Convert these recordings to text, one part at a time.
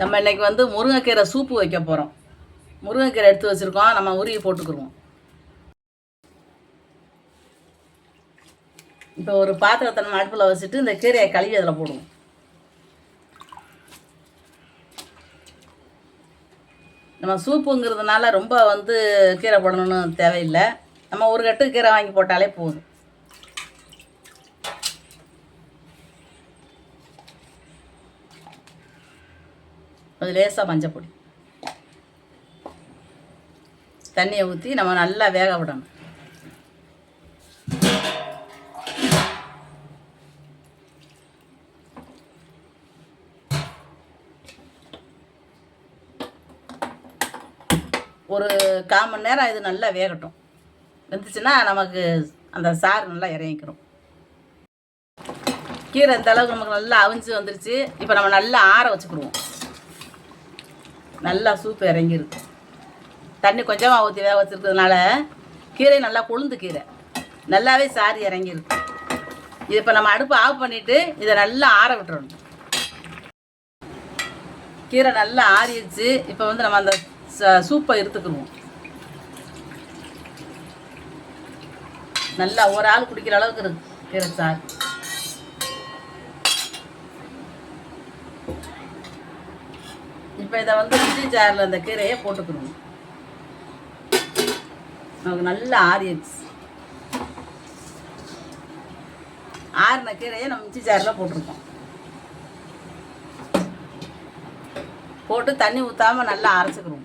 நம்ம இன்னைக்கு வந்து முருங்கைக்கீரை சூப்பு வைக்க போகிறோம் முருங்கைக்கீரை எடுத்து வச்சுருக்கோம். நம்ம உருவி போட்டுக்குருவோம். இப்போ ஒரு பாத்திரத்தை நம்ம அடுப்பில் வச்சுட்டு இந்த கீரையை கழுவி அதில் போடுவோம். நம்ம சூப்புங்கிறதுனால ரொம்ப வந்து கீரை போடணும்னு தேவையில்லை. நம்ம ஒரு கட்டு கீரை வாங்கி போட்டாலே போதும். கொஞ்சம் லேசாக மஞ்சள் பொடி. தண்ணியை ஊற்றி நம்ம நல்லா வேக விடணும். ஒரு கால் மணி நேரம் இது நல்லா வேகட்டும். வெந்துச்சுன்னா நமக்கு அந்த சாறு நல்லா இறங்கிக்கிறோம் கீரை இந்த அளவுக்கு நமக்கு நல்லா அவிஞ்சு வந்துருச்சு. இப்போ நம்ம நல்லா ஆற வச்சுக்கிடுவோம். நல்லா சூப்பு இறங்கியிருக்கும் தண்ணி கொஞ்சமாக ஊற்றி வேக வச்சுருக்கிறதுனால கீரை நல்லா கொழுந்து கீரை. நல்லாவே சாரி இறங்கியிருக்கு இது இப்போ நம்ம அடுப்பு ஆஃப் பண்ணிவிட்டு இதை நல்லா ஆற விட்டுறணும். கீரை நல்லா ஆறிடுச்சு. இப்போ வந்து நம்ம அந்த ச- சூப்பை எடுத்துக்கணும். நல்லா ஒரு ஆள் குடிக்கிற அளவுக்கு இருக்கு கீரை சாறு. இப்போ இதை வந்து இட்லி ஜாரில் அந்த கீரையை போட்டுக்கணும். நமக்கு நல்லா ஆறிடுச்சு ஆறின கீரையை நம்ம மிச்சி ஜாரில் போட்டிருக்கோம். போட்டு தண்ணி ஊற்றாம நல்லா அரைச்சிக்கிறோம்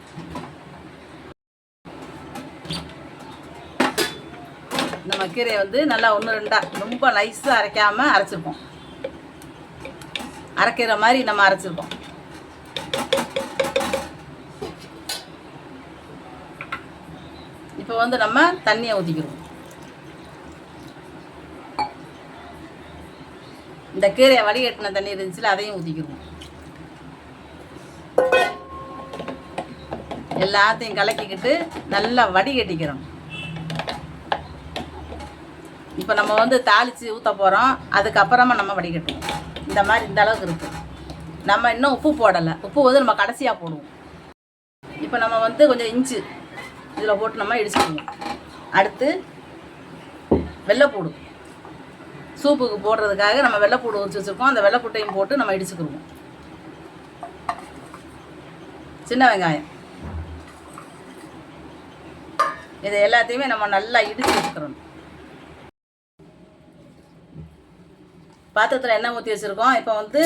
நம்ம கீரையை வந்து நல்லா ஒன்று ரெண்டாக ரொம்ப நைஸாக அரைக்காமல் அரைச்சிருப்போம் அரைக்கிற மாதிரி நம்ம அரைச்சிருப்போம் இப்போ வந்து நம்ம தண்ணியை ஊற்றிக்கிறோம் இந்த கீரையை வடிகட்டின தண்ணி இருந்துச்சுல அதையும் ஊற்றிக்கிறோம் எல்லாத்தையும் கலக்கிக்கிட்டு நல்லா வடிகட்டிக்கிறோம். இப்போ நம்ம வந்து தாளித்து ஊற்ற போகிறோம் அதுக்கப்புறமா நம்ம வடிகட்டுவோம். இந்த மாதிரி இந்த அளவுக்கு இருக்குது நம்ம இன்னும் உப்பு போடலை. உப்பு வந்து நம்ம கடைசியாக போடுவோம். இப்போ நம்ம வந்து கொஞ்சம் இஞ்சி இதில் போட்டு நம்ம இடிச்சுக்குவோம் அடுத்து வெள்ளைப்பூடு சூப்புக்கு போடுறதுக்காக நம்ம வெள்ளைப்பூடு உரிச்சு வச்சுருக்கோம். அந்த வெள்ளைப்பூட்டையும் போட்டு நம்ம இடிச்சுக்கிடுவோம் சின்ன வெங்காயம். இது எல்லாத்தையுமே நம்ம நல்லா இடிச்சு வச்சுக்கிறோம் பாத்திரத்தில் எண்ணெய் ஊற்றி வச்சுருக்கோம். இப்போ வந்து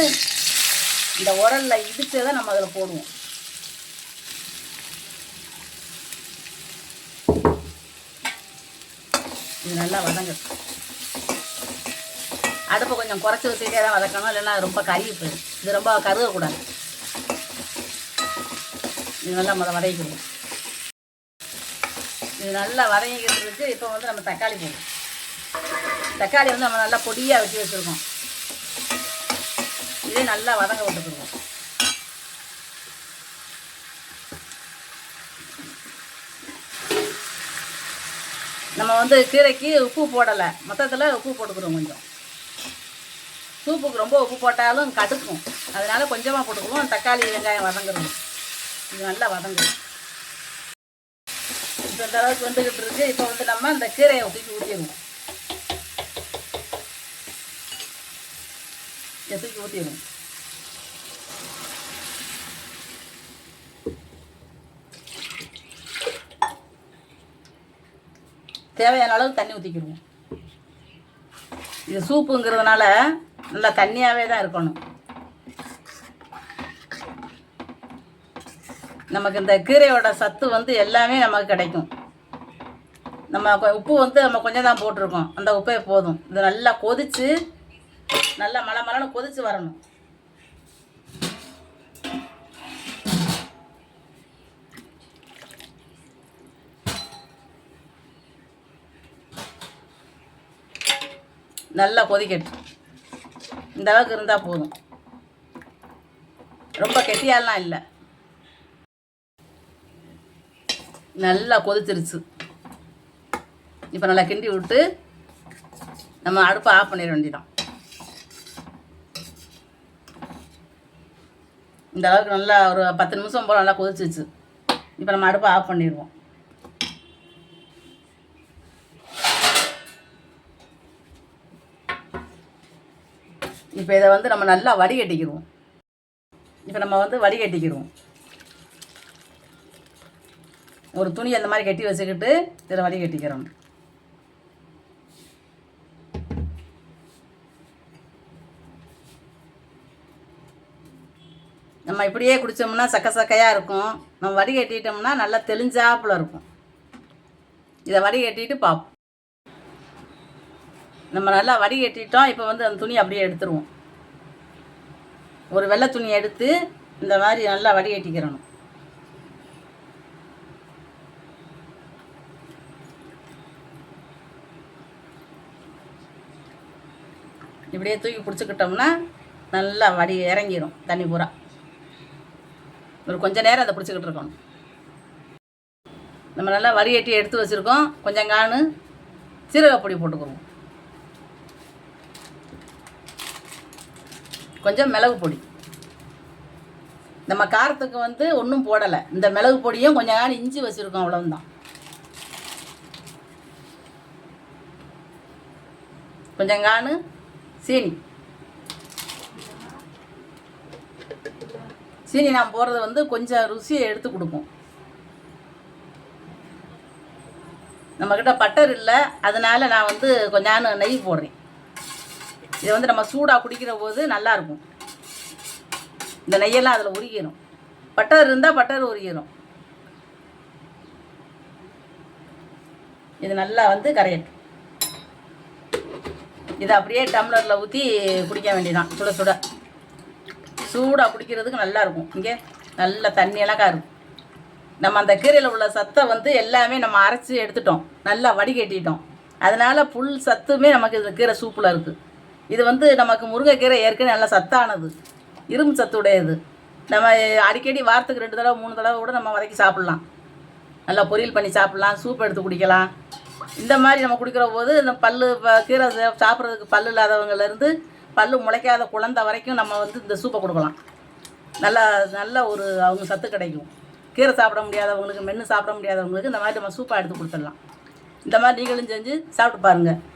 இந்த உரலில் இடித்ததை நம்ம அதில் போடுவோம். இது நல்லா வதங்க. அடுப்பை கொஞ்சம் குறைச்சி வச்சுக்கிட்டே தான் வதக்கணும். இல்லைன்னா ரொம்ப கருகி போயிடும். இது ரொம்ப கருகக்கூடாது. இது நல்லா முத வதக்கிடுவோம் இது நல்லா வதங்கிக்கிறதுக்கு இப்போ வந்து நம்ம தக்காளி போடுவோம் தக்காளி வந்து நம்ம நல்லா பொடியாக வச்சு வச்சுருக்கோம். இதே நல்லா வதங்க விட்டுருக்கோம் நம்ம வந்து கீரைக்கு உப்பு போடலை. மொத்தத்தில் உப்பு போட்டுக்கிறோம் கொஞ்சம். சூப்புக்கு ரொம்ப உப்பு போட்டாலும் கடுக்கும் அதனால கொஞ்சமாக போட்டுக்குவோம். தக்காளி வெங்காயம் வதங்குறோம். இது நல்லா வதங்கும் இப்போ இந்த அளவுக்கு வந்துக்கிட்டு இருக்கு. இப்போ வந்து நம்ம இந்த கீரையை தூக்கி ஊற்றிடுவோம் இதை தூக்கி ஊற்றிடுவோம் தேவையான அளவு தண்ணி ஊற்றிக்கிடுவோம் இது சூப்புங்கிறதுனால நல்லா தண்ணியாகவே தான் இருக்கணும். நமக்கு இந்த கீரையோட சத்து வந்து எல்லாமே நமக்கு கிடைக்கும். நம்ம உப்பு வந்து நம்ம கொஞ்சம் தான் போட்டிருக்கோம். அந்த உப்பே போதும். இது நல்லா கொதித்து நல்லா மலை மலைன்னு கொதித்து வரணும். நல்லா கொதிக்கட்டும். இந்த அளவுக்கு இருந்தால் போதும். ரொம்ப கெட்டியாலாம் இல்லை. நல்லா கொதிச்சிருச்சு. இப்போ நல்லா கிண்டி விட்டு நம்ம அடுப்பை ஆஃப் பண்ணிட வேண்டியதான் இந்த அளவுக்கு நல்லா ஒரு பத்து நிமிஷம் போல் நல்லா கொதிச்சிச்சு இப்போ நம்ம அடுப்பை ஆஃப் பண்ணிடுவோம். இப்போ இதை வந்து நம்ம நல்லா வடிகட்டிக்கிடுவோம் இப்போ நம்ம வந்து வடிகட்டிக்கிறோம். ஒரு துணி அந்த மாதிரி கட்டி வச்சுக்கிட்டு இதில் வடிகட்டிக்கிறோம். நம்ம இப்படியே குடித்தோம்னா சக்க சக்கையாக இருக்கும். நம்ம வடிகட்டிட்டோம்னா நல்லா தெளிஞ்சாப்புல இருக்கும். இதை வடிகட்டிட்டு பார்ப்போம் நம்ம நல்லா வடிகட்டிட்டோம் இப்போ வந்து அந்த துணி அப்படியே எடுத்துருவோம். ஒரு வெள்ளை துணி எடுத்து இந்த மாதிரி நல்லா வடிகட்டிக்கிறணும் இப்படியே தூக்கி பிடிச்சிக்கிட்டோம்னா நல்லா வடி இறங்கிடும் தண்ணி பூரா. ஒரு கொஞ்சம் நேரம் அதை பிடிச்சிக்கிட்டு இருக்கணும். நம்ம நல்லா வடிகட்டி எடுத்து வச்சுருக்கோம் கொஞ்சம் காணு சீரகப்பொடி போட்டுக்கிறோம் கொஞ்சம் மிளகு பொடி. நம்ம காரத்துக்கு வந்து ஒன்றும் போடலை. இந்த மிளகு பொடியும் கொஞ்சம் நேரம் இஞ்சி வச்சுருக்கோம் அவ்வளோந்தான் கொஞ்சம் காணு சீனி. சீனி நான் போடுறது வந்து கொஞ்சம் ருசியை எடுத்து கொடுக்கும். நம்மக்கிட்ட பட்டர் இல்லை அதனால நான் வந்து கொஞ்சம் நெய் போடுறேன். இதை வந்து நம்ம சூடாக குடிக்கிற போது நல்லாயிருக்கும். இந்த நெய்யெல்லாம் அதில் உருகிடும் பட்டர் இருந்தால் பட்டர் உருகிடும் இது நல்லா வந்து கரையட்டும். இதை அப்படியே டம்ளரில் ஊற்றி குடிக்க வேண்டியதான் சுட சுட. சூடாக குடிக்கிறதுக்கு நல்லாயிருக்கும். இங்கே நல்ல தண்ணியெல்லாம் இருக்கும் நம்ம அந்த கீரையில் உள்ள சத்தை வந்து எல்லாமே நம்ம அரைச்சி எடுத்துட்டோம். நல்லா வடிகட்டிட்டோம். அதனால் புல் சத்துமே நமக்கு இந்த கீரை சூப்பில் இருக்குது இது வந்து நமக்கு முருங்கைக்கீரை ஏற்கனவே நல்லா சத்தானது. இரும்பு சத்து உடையது நம்ம அடிக்கடி வாரத்துக்கு ரெண்டு தடவை மூணு தடவை கூட நம்ம வதக்கி சாப்பிட்லாம். நல்லா பொரியல் பண்ணி சாப்பிட்லாம் சூப் எடுத்து குடிக்கலாம். இந்த மாதிரி நம்ம குடிக்கிற போது இந்த பல்லு ப- கீரை சாப்பிட்றதுக்கு பல்லு இல்லாதவங்கலேருந்து பல்லு முளைக்காத குழந்த வரைக்கும் நம்ம வந்து இந்த சூப்பை கொடுக்கலாம். நல்லா நல்ல ஒரு அவங்க சத்து கிடைக்கும். கீரை சாப்பிட முடியாதவங்களுக்கு மென்று சாப்பிட முடியாதவங்களுக்கு இந்த மாதிரி நம்ம சூப்பாக எடுத்து கொடுத்துடலாம். இந்த மாதிரி நீங்களும் செஞ்சு சாப்பிட்டு பாருங்கள்